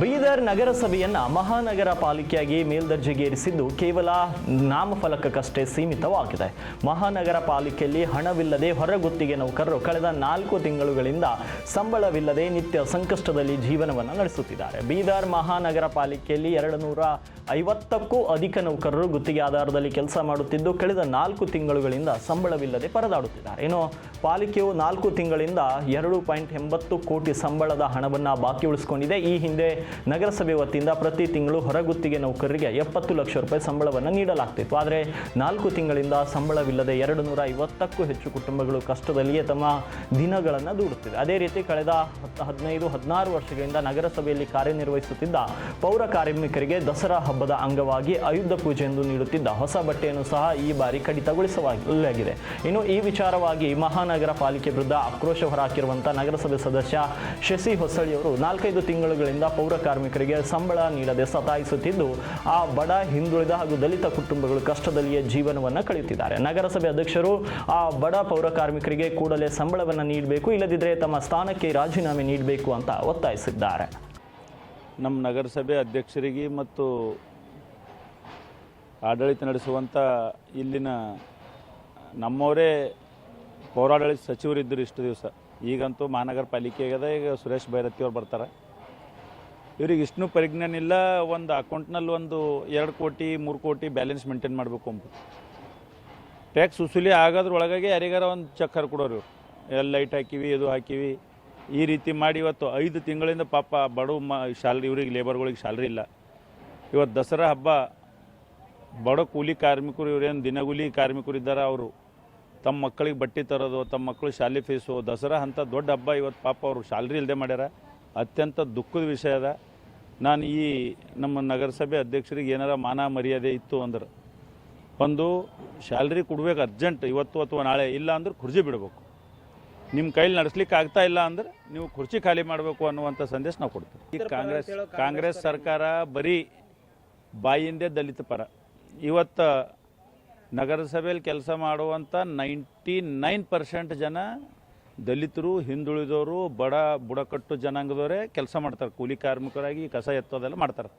ಬೀದರ್ ನಗರಸಭೆಯನ್ನ ಮಹಾನಗರ ಪಾಲಿಕೆಯಾಗಿ ಮೇಲ್ದರ್ಜೆಗೇರಿಸಿದ್ದು ಕೇವಲ ನಾಮಫಲಕಕ್ಕಷ್ಟೇ ಸೀಮಿತವಾಗಿದೆ. ಮಹಾನಗರ ಪಾಲಿಕೆಯಲ್ಲಿ ಹಣವಿಲ್ಲದೆ ಹೊರಗುತ್ತಿಗೆ ನೌಕರರು ಕಳೆದ ನಾಲ್ಕು ತಿಂಗಳುಗಳಿಂದ ಸಂಬಳವಿಲ್ಲದೆ ನಿತ್ಯ ಸಂಕಷ್ಟದಲ್ಲಿ ಜೀವನವನ್ನು ನಡೆಸುತ್ತಿದ್ದಾರೆ. ಬೀದರ್ ಮಹಾನಗರ ಪಾಲಿಕೆಯಲ್ಲಿ ಎರಡು ನೂರ ಐವತ್ತಕ್ಕೂ ಅಧಿಕ ನೌಕರರು ಗುತ್ತಿಗೆ ಆಧಾರದಲ್ಲಿ ಕೆಲಸ ಮಾಡುತ್ತಿದ್ದು, ಕಳೆದ ನಾಲ್ಕು ತಿಂಗಳುಗಳಿಂದ ಸಂಬಳವಿಲ್ಲದೆ ಪರದಾಡುತ್ತಿದ್ದಾರೆ. ಇನ್ನು ಪಾಲಿಕೆಯು ನಾಲ್ಕು ತಿಂಗಳಿಂದ ಎರಡು ಪಾಯಿಂಟ್ ಎಂಬತ್ತು ಕೋಟಿ ಸಂಬಳದ ಹಣವನ್ನು ಬಾಕಿ ಉಳಿಸಿಕೊಂಡಿದೆ. ಈ ಹಿಂದೆ ನಗರಸಭೆ ವತಿಯಿಂದ ಪ್ರತಿ ತಿಂಗಳು ಹೊರಗುತ್ತಿಗೆ ನೌಕರರಿಗೆ ಎಪ್ಪತ್ತು ಲಕ್ಷ ರೂಪಾಯಿ ಸಂಬಳವನ್ನು ನೀಡಲಾಗ್ತಿತ್ತು. ಆದರೆ ನಾಲ್ಕು ತಿಂಗಳಿಂದ ಸಂಬಳವಿಲ್ಲದೆ ಎರಡು ನೂರ ಐವತ್ತಕ್ಕೂ ಹೆಚ್ಚು ಕುಟುಂಬಗಳು ಕಷ್ಟದಲ್ಲಿಯೇ ತಮ್ಮ ದಿನಗಳನ್ನು ದೂಡುತ್ತಿದೆ ಅದೇ ರೀತಿ ಕಳೆದ ಹದಿನೈದು, ಹದಿನಾರು ವರ್ಷಗಳಿಂದ ನಗರಸಭೆಯಲ್ಲಿ ಕಾರ್ಯನಿರ್ವಹಿಸುತ್ತಿದ್ದ ಪೌರ ಕಾರ್ಮಿಕರಿಗೆ ದಸರಾ ಹಬ್ಬದ ಅಂಗವಾಗಿ ಆಯುಧ ಪೂಜೆಯೆಂದು ನೀಡುತ್ತಿದ್ದ ಹೊಸ ಬಟ್ಟೆಯನ್ನು ಸಹ ಈ ಬಾರಿ ಕಡಿತಗೊಳಿಸಲಾಗಿದೆ ಇನ್ನು ಈ ವಿಚಾರವಾಗಿ ಮಹಾನಗರ ಪಾಲಿಕೆ ವಿರುದ್ಧ ಆಕ್ರೋಶ ಹೊರಹಾಕಿರುವಂತಹ ನಗರಸಭೆ ಸದಸ್ಯ ಶಶಿ ಹೊಸಳಿಯವರು ನಾಲ್ಕೈದು ತಿಂಗಳುಗಳಿಂದ ಪೌರ ಕಾರ್ಮಿಕರಿಗೆ ಸಂಬಳ ನೀಡದೆ ಸತಾಯಿಸುತ್ತಿದ್ದು, ಆ ಬಡ, ಹಿಂದುಳಿದ ಹಾಗೂ ದಲಿತ ಕುಟುಂಬಗಳು ಕಷ್ಟದಲ್ಲಿಯೇ ಜೀವನವನ್ನು ಕಳೆಯುತ್ತಿದ್ದಾರೆ. ನಗರಸಭೆ ಅಧ್ಯಕ್ಷರು ಆ ಬಡ ಪೌರ ಕಾರ್ಮಿಕರಿಗೆ ಕೂಡಲೇ ಸಂಬಳವನ್ನು ನೀಡಬೇಕು ಇಲ್ಲದಿದ್ದರೆ ತಮ್ಮ ಸ್ಥಾನಕ್ಕೆ ರಾಜೀನಾಮೆ ನೀಡಬೇಕು ಅಂತ ಒತ್ತಾಯಿಸಿದ್ದಾರೆ. ನಮ್ಮ ನಗರಸಭೆ ಅಧ್ಯಕ್ಷರಿಗೆ ಮತ್ತು ಆಡಳಿತ ನಡೆಸುವಂಥ ಇಲ್ಲಿನ ನಮ್ಮವರೇ ಪೌರಾಡಳಿತ ಸಚಿವರಿದ್ದರು ಇಷ್ಟು ದಿವಸ. ಈಗಂತೂ ಮಹಾನಗರ ಪಾಲಿಕೆಗದ ಈಗ ಸುರೇಶ್ ಭೈರತಿ ಅವ್ರು ಬರ್ತಾರೆ. ಇವ್ರಿಗೆ ಇಷ್ಟು ಪರಿಜ್ಞಾನ ಇಲ್ಲ ಒಂದು ಅಕೌಂಟ್ನಲ್ಲಿ ಒಂದು ಎರಡು ಕೋಟಿ, ಮೂರು ಕೋಟಿ ಬ್ಯಾಲೆನ್ಸ್ ಮೇಂಟೈನ್ ಮಾಡಬೇಕು ಅಂತ ಟ್ಯಾಕ್ಸ್ ವಸೂಲಿ ಆಗೋದ್ರೊಳಗಾಗಿ ಯಾರಿಗಾರ ಒಂದು ಚೆಕ್ ಕೊಡೋರು ಎಲ್ಲ ಲೈಟ್ ಹಾಕಿವಿ, ಇದು ಹಾಕಿವಿ. ಈ ರೀತಿ ಮಾಡಿ ಇವತ್ತು ಐದು ತಿಂಗಳಿಂದ ಪಾಪ ಬಡ ಮ, ಶಾಲ್ರಿ, ಇವ್ರಿಗೆ ಲೇಬರ್ಗಳಿಗೆ ಶಾಲ್ರಿ ಇಲ್ಲ. ಇವತ್ತು ದಸರಾ ಹಬ್ಬ, ಬಡ ಕೂಲಿ ಕಾರ್ಮಿಕರು ಇವರೇನು ದಿನಗೂಲಿ ಕಾರ್ಮಿಕರು ಇದ್ದಾರೆ ಅವರು. ತಮ್ಮ ಮಕ್ಕಳಿಗೆ ಬಟ್ಟೆ ತರೋದು, ತಮ್ಮ ಮಕ್ಕಳು ಶಾಲೆ ಫೀಸು ದಸರಾ ಅಂತ ದೊಡ್ಡ ಹಬ್ಬ, ಇವತ್ತು ಪಾಪ ಅವರು ಶಾಲ್ರಿ ಇಲ್ಲದೆ ಮಾಡ್ಯಾರ. ಅತ್ಯಂತ ದುಃಖದ ವಿಷಯ ಅದ. ನಾನು ಈ ನಮ್ಮ ನಗರಸಭೆ ಅಧ್ಯಕ್ಷರಿಗೆ ಏನಾರ ಮಾನ ಮರ್ಯಾದೆ ಇತ್ತು ಅಂದ್ರೆ ಒಂದು ಸ್ಯಾಲ್ರಿ ಕೊಡ್ಬೇಕು ಅರ್ಜೆಂಟ್ ಇವತ್ತು ಅಥವಾ ನಾಳೆ ಇಲ್ಲ ಅಂದ್ರೆ ಕುರ್ಚಿ ಬಿಡಬೇಕು. ನಿಮ್ಮ ಕೈಲಿ ನಡೆಸ್ಲಿಕ್ಕೆ ಆಗ್ತಾ ಇಲ್ಲ ಅಂದ್ರೆ ನೀವು ಕುರ್ಚಿ ಖಾಲಿ ಮಾಡಬೇಕು ಅನ್ನುವಂಥ ಸಂದೇಶ ನಾವು ಕೊಡ್ತೀವಿ. ಈ ಕಾಂಗ್ರೆಸ್ ಕಾಂಗ್ರೆಸ್ ಸರ್ಕಾರ ಬರೀ ಬಾಯಿಂದೇ ದಲಿತ ಪರ. ಇವತ್ತು ನಗರಸಭೆಯಲ್ಲಿ ಕೆಲಸ ಮಾಡುವಂಥ ನೈಂಟಿ ನೈನ್ ಪರ್ಸೆಂಟ್ ಜನ ದಲಿತರು ಹಿಂದುಳಿದವರು ಬಡ ಬುಡಕಟ್ಟು ಜನಾಂಗದವರೇ ಕೆಲಸ ಮಾಡ್ತಾರೆ. ಕೂಲಿ ಕಾರ್ಮಿಕರಾಗಿ ಕಸ ಎತ್ತೋದೆಲ್ಲ ಮಾಡ್ತಾರೆ.